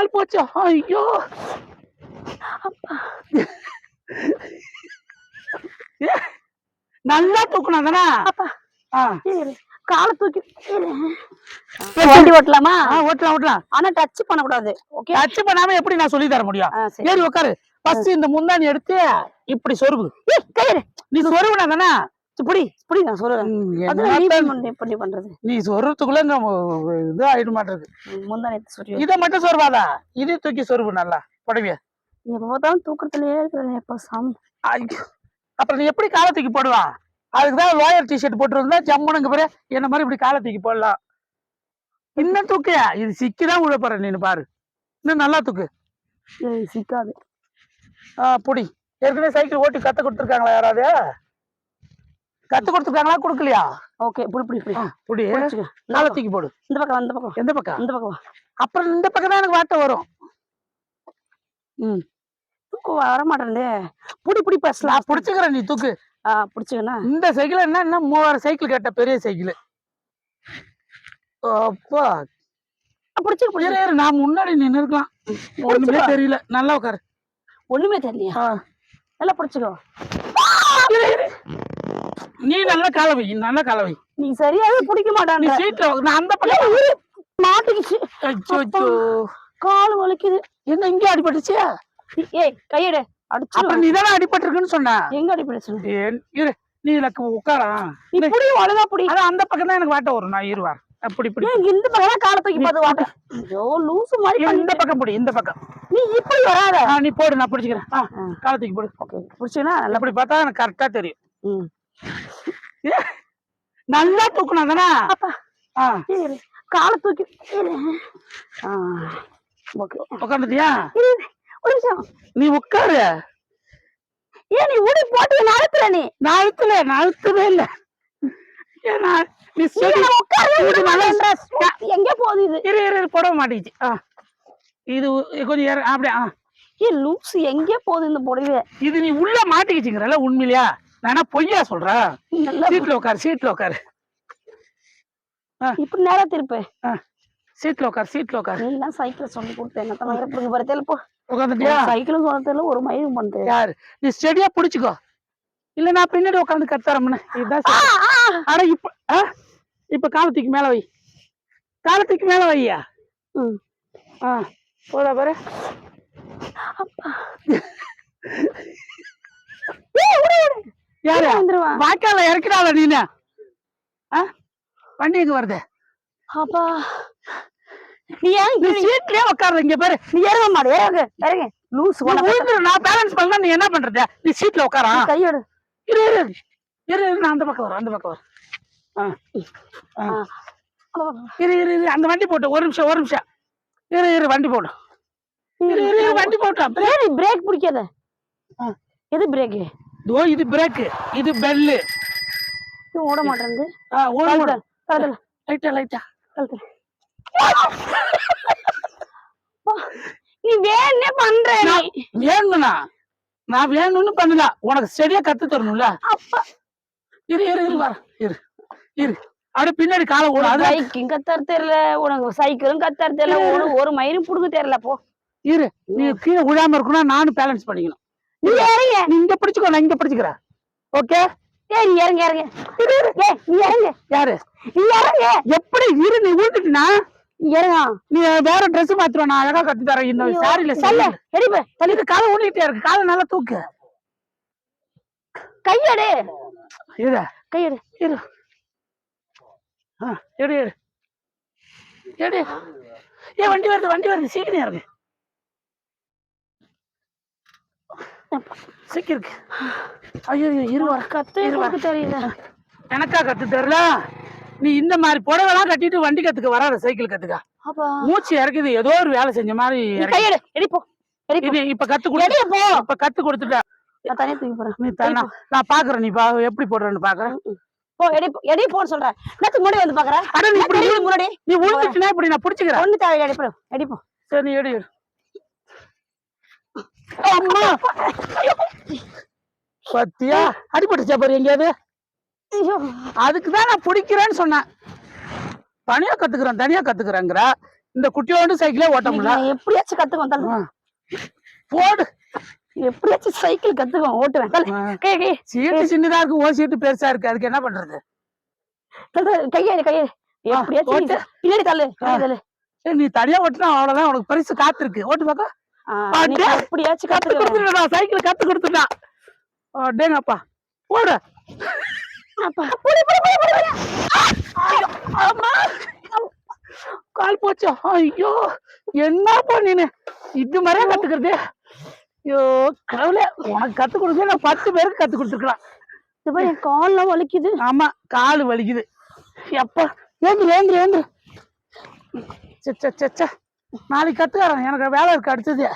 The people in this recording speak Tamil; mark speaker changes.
Speaker 1: கால் போச்சு. ஐயோ. நல்லா தூக்கணும் தானே.
Speaker 2: காலை தூக்கி. வண்டி ஓட்டலாமா?
Speaker 1: ஓட்டலாம் ஓட்டலாம்.
Speaker 2: ஆனா டச் பண்ணக்கூடாது ஓகே
Speaker 1: டச் பண்ணாம எப்படி நான் சொல்லி தர முடியும்? ஏறி உட்காரு ஃபர்ஸ்ட் இந்த முந்தாணி எடுத்து இப்படி சொருவு நீ சொருவுனா தானே
Speaker 2: புடி புடி நான் சொல்றேன். பண்ணி பண்ணி பண்றது?
Speaker 1: நீ சொருறதுக்குள்ள இந்த இது ஆயிட மாட்டேங்குது
Speaker 2: முந்தானே
Speaker 1: இதை மட்டும் சொருவாதா இதே தூக்கி சொருவு நல்லா புடவைய.
Speaker 2: நீ எப்ப பார்த்தாலும் தூக்கத்திலேயே இருக்கிறேன் எப்ப சாமி.
Speaker 1: அப்புறம் நீ எப்படி காலை தூக்கி போடுவா? அதுக்கு தான் லோயர் டிஷர்ட் போட்டுருந்தா ஜம்முனுங்க பாரு என்ன மாதிரி இப்படி காலை தூக்கி போடலாம்? இன்னும் தூக்கு. இது சிக்கிதான் விழ போற நீனு பாரு. இன்னும் நல்லா தூக்கு.
Speaker 2: சிக்காது.
Speaker 1: ஆ புடி. ஏற்கனவே சைக்கிள் ஓட்டி கத்து கொடுத்துருக்காங்களா யாராவது? கத்து கொடுத்துருக்காங்களா? கொடுக்கலையா?
Speaker 2: ஓகே புடி புடி புடி.
Speaker 1: புடி. காலை தூக்கி போடு.
Speaker 2: இந்த பக்கம் இந்த பக்கம்
Speaker 1: எந்த பக்கம்?
Speaker 2: இந்த பக்கம்.
Speaker 1: அப்புறம் இந்த பக்கம் தான் எனக்கு வாட்ட வரும். ம்.
Speaker 2: தூக்கம் வர மாட்டேன்டே புடி புடி பஸ்.
Speaker 1: நான் பிடிச்சுக்கிறேன் நீ தூக்கு.
Speaker 2: ஆ பிடிச்சுக்கண்ணா.
Speaker 1: இந்த சைக்கிள் என்ன என்ன? மூவாயிரம் சைக்கிள் கேட்ட பெரிய சைக்கிள். அப்பா.
Speaker 2: பிடிச்சிக்க
Speaker 1: இரு, நான் முன்னாடி நின்று இருக்கலாம். ஒண்ணுமே தெரியல. நல்லா உட்காரு.
Speaker 2: ஒண்ணுமே தெரியலையா. நல்லா பிடிச்சுக்கோ.
Speaker 1: நீ நல்ல காலவை நல்ல காலவை.
Speaker 2: நீ சரியாவே பிடிக்க
Speaker 1: சீட்ல உட்காரு. நான் அந்த பக்கம்
Speaker 2: மாட்டிக்கிச்சு.
Speaker 1: அச்சோ
Speaker 2: கால் வலிக்குது.
Speaker 1: என்ன இங்க அடிபட்டுச்சு
Speaker 2: ஏய் கையெடு. அடிச்சு
Speaker 1: அப்புறம் நீ தானே அடிபட்டிருக்குன்னு சொன்ன?
Speaker 2: எங்க அடிப்படை
Speaker 1: ஏன், இரு. நீ எனக்கு உட்காரா?
Speaker 2: நீ புடி ஒழுங்கா புடி.
Speaker 1: அதான் அந்த பக்கம் தான் எனக்கு வாட்ட வரும். நான் இருவார் அப்படி இப்படி
Speaker 2: இந்த பக்கம் காலை தூக்கி பார்த்து வாட்ட. ஐயோ லூசு மாதிரி
Speaker 1: இந்த. பக்கம் போடு இந்த பக்கம்.
Speaker 2: நீ இப்படி வராத.
Speaker 1: நீ போடு நான் பிடிச்சிக்கிறேன். ஆ. காலத்துக்கு போடு.
Speaker 2: ஓகே பிடிச்சுனா நல்லா
Speaker 1: அப்படி பார்த்தா எனக்கு கரெக்டா தெரியும்.
Speaker 2: ம்.
Speaker 1: நல்லா தூக்கணும் தானே?
Speaker 2: காலை தூக்கி.
Speaker 1: உட்காந்துட்டியா.
Speaker 2: ஒரு நிமிஷம்.
Speaker 1: நீ உட்காரு
Speaker 2: ஏன் நீ உடி போட்டு நடத்துற நீ?
Speaker 1: நான் அழுத்தல நான் அழுத்தவே இல்ல. நீ
Speaker 2: எங்க போகுது இது?
Speaker 1: இரு இரு மாட்டிக்கிச்சு. ஆ. இது கொஞ்சம் அப்படியே
Speaker 2: ஏ லூசு. எங்க போகுது இந்த புடவை
Speaker 1: இது நீ உள்ள மாட்டிக்கிச்சுங்கிறல உண்மையிலையா? நானா பொய்யா சொல்றேன் சீட்ல உட்காரு சீட்ல உட்காரு
Speaker 2: இப்படி நேரா திருப்பு.
Speaker 1: சீட்ல உட்காரு சீட்ல உட்காரு
Speaker 2: நீ எல்லாம் சைக்கிள் சொல்லி கொடுத்தேன். பிடிக்க பாரு தெரியல போ.
Speaker 1: உட்காந்துட்டியா
Speaker 2: சைக்கிளும் தெரியல ஒரு மயிலும் பண்ணுது
Speaker 1: யாரு? நீ ஸ்டெடியா புடிச்சுக்கோ. இல்ல நான் பின்னாடி உட்காந்து கத்துறோம்னு இதுதான். அட இப்ப? இப்ப காலத்துக்கு மேல வை. காலத்துக்கு மேல வையா?
Speaker 2: ம்.
Speaker 1: ஆ. போதா பாரு. யாரு? வாய்க்கால இறக்கிறாள நீனு. வண்டி எங்க வருது?
Speaker 2: அப்பா. நீ ஏன்
Speaker 1: சீட்லயே உட்காரு இங்க பாரு.
Speaker 2: நீ இறங்க மாடு இறங்க. இறங்க
Speaker 1: விழுந்துரு, நான் பேலன்ஸ் பண்ணா நீ என்ன பண்றது? நீ சீட்ல உட்காரா
Speaker 2: கையோடு.
Speaker 1: இரு இரு இரு. நான் அந்த பக்கம் வரேன் அந்த பக்கம் வரேன் ஆ ஆ. இரு இரு இரு அந்த வண்டி போட்டு ஒரு நிமிஷம் ஒரு நிமிஷம். இரு இரு வண்டி போட்டு இரு இரு வண்டி
Speaker 2: ஏன் நீ பிரேக் பிடிக்காத. எது பிரேக்கு
Speaker 1: ஓ இது பிரேக் இது பெல்லு
Speaker 2: ஓட மாட்டேங்குது.
Speaker 1: ஆ ஓடு
Speaker 2: கழுத்துல
Speaker 1: லைட்டா லைட்டா
Speaker 2: கழுத்துல நீ வேணே பண்ற நீ.
Speaker 1: வேணும்னா நான் வேணும்னு பண்ணல. உனக்கு சரியா கத்து தரணும்ல.
Speaker 2: அப்பா.
Speaker 1: இரு இரு இரு வர இரு இரு. அப்படியே பின்னாடி காலை ஓடு. அது
Speaker 2: பைக்கும் கத்தாரு தெரியல. உனக்கு சைக்கிளும் கத்தாரு தெரியல. ஒரு மயிரும் புடுங்க தெரியல போ.
Speaker 1: இரு. நீ கீழே விழாம இருக்கணும் நானும் பேலன்ஸ் பண்ணிக்கணும்.
Speaker 2: நீ இறங்க.
Speaker 1: நீ இங்க பிடிச்சுக்கோ நான் இங்க பிடிச்சுக்கிறேன். ஓகே?
Speaker 2: ஏய் நீ இறங்க இறங்க. ஏய் நீ இறங்க.
Speaker 1: யாரு?
Speaker 2: நீ இறங்க.
Speaker 1: எப்படி இரு நீ
Speaker 2: நீ இறங்க.
Speaker 1: நீ வேற Dress மாத்துருவா நான் அழகா கத்து தரேன். இந்த சாரியில
Speaker 2: தள்ளு. எடிப்ப
Speaker 1: தள்ளிட்டு காலை ஊனிட்டே இருக்கு. காலை நல்லா தூக்கு.
Speaker 2: கையெடு.
Speaker 1: இரு.
Speaker 2: கையெடு.
Speaker 1: இரு. ஆ எடு எடு. எடு. ஏ வண்டி வருது வண்டி வருது. சீக்கிரம் இறங்கு. சீக்கிரம் இருக்கு ஐயோ ஐயோ, இரு வர
Speaker 2: கத்தே கொடுக்க தெரியல
Speaker 1: எனக்கா கத்து தரல நீ இந்த மாதிரி புடவைலாம் கட்டிட்டு வண்டி கத்துக்க வராத சைக்கிள் கத்துக்க. மூச்சு இறக்குது ஏதோ ஒரு வேலை செஞ்ச மாதிரி இப்ப கத்து கொடு.
Speaker 2: எடிய போ.
Speaker 1: இப்ப கத்து கொடுத்துட்ட.
Speaker 2: நான் தனியா தூக்கி போறேன்.
Speaker 1: நீ தானா நான் பாக்குறேன் நீ பா எப்படி போடுறேன்னு பாக்குறேன்.
Speaker 2: போ எடி எடி போன்னு சொல்றேன் நேத்து முன்னாடி வந்து பாக்குறேன்
Speaker 1: அட நீ இப்படி
Speaker 2: முன்னாடி
Speaker 1: நீ உழுந்துச்சுன்னா இப்படி நான் பிடிச்சுக்கிறேன்.
Speaker 2: ஒண்ணு தேவை எடிப்போ எடிப்போ
Speaker 1: சரி நீ எடு எடு. அம்மா. பத்தியா அடிபட்டுச்சா பாரு எங்கேயாவது?
Speaker 2: ஐயோ.
Speaker 1: அதுக்கு தான் நான் பிடிக்கிறேன்னு சொன்னேன். தனியா கத்துக்கிறேன் தனியா கத்துக்கிறேங்கிற. இந்த குட்டியோண்டு சைக்கிளே ஓட்ட முடியல.
Speaker 2: எப்படியாச்சும்
Speaker 1: ஆ. போடு.
Speaker 2: எப்படியாச்சும் சைக்கிள் கத்துக்குவேன் ஓட்டுவேன்
Speaker 1: சீட்டு சின்னதா இருக்கு ஓ சீட்டு பெருசா இருக்கு அதுக்கு என்ன பண்றது?
Speaker 2: தள்ளு கையை கையை
Speaker 1: ஆ,
Speaker 2: எப்படியாச்சும் பின்னாடி தள்ளு
Speaker 1: நீ தனியா ஓட்டுனா அவ்வளவுதான் உனக்கு பரிசு காத்திருக்கு. ஓட்டு பாக்க.
Speaker 2: எப்படியாச்சும்
Speaker 1: கத்து கொடுத்துட்டா சைக்கிள் கத்து கொடுத்துட்டான். டேங்கப்பா போடு கால் போச்சா. ஐயோ என்னப்பா நீனு? இது மாதிரியா கத்துக்கிறது? ஐயோ கடவுளே உனக்கு கத்து கொடுக்க நான் பத்து பேருக்கு கத்து கொடுத்துருக்கலாம்.
Speaker 2: இது பாரு, என் கால்லாம் வலிக்குது.
Speaker 1: ஆமா கால் வலிக்குது. எப்பா ஏந்து ஏந்து ஏந்து சே சே, சே சே நாளைக்கு கத்துக்காரன் எனக்கு வேலை இருக்கு அடுத்தது